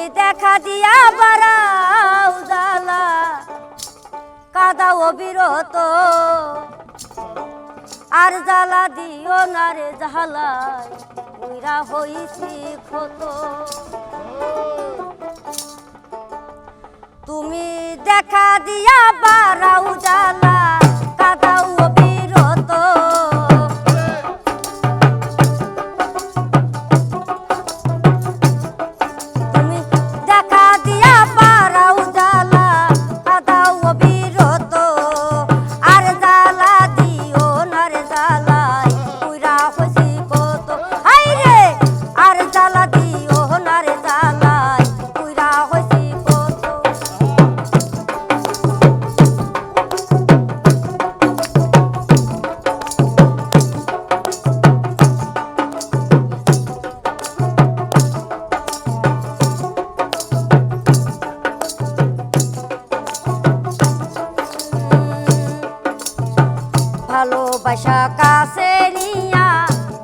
তুমি দেখা দিয়া বাড়াও জালা কাদাও বিরত আর জ্বালা দিও না রে জ্বালা হইছি ক্ষত। তুমি দেখা দিয়া বাড়াও জালা সকাশে নিয়া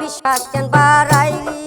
বিশ্বাস কেন বাড়াইলি?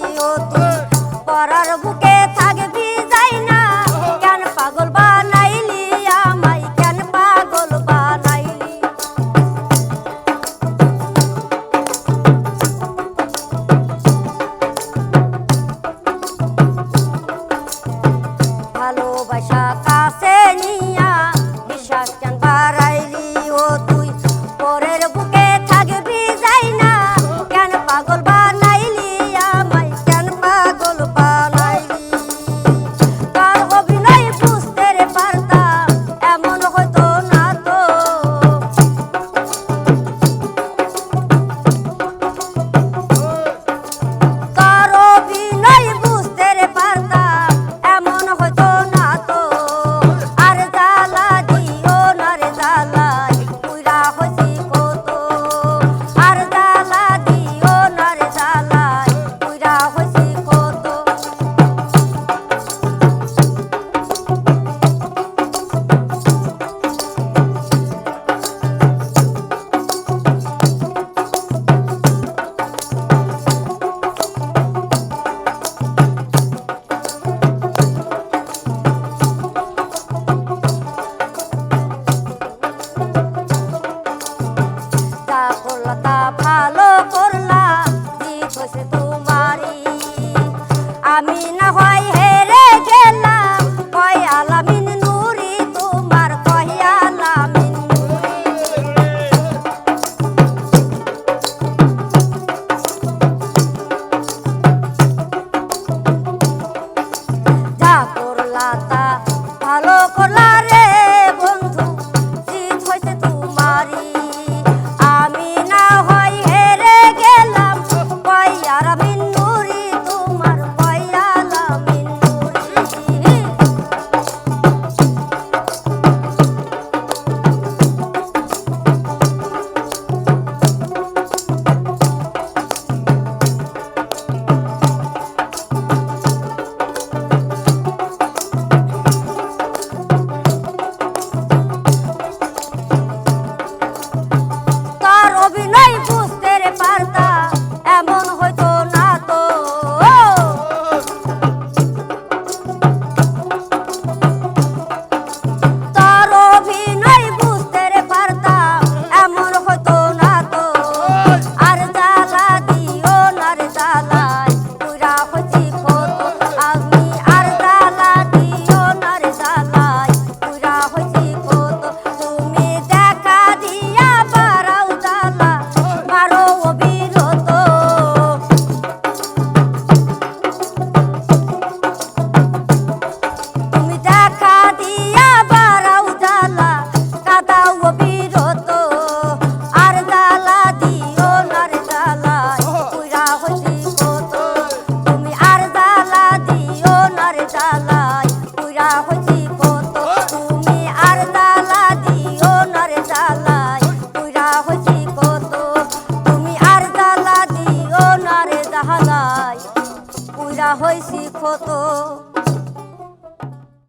কত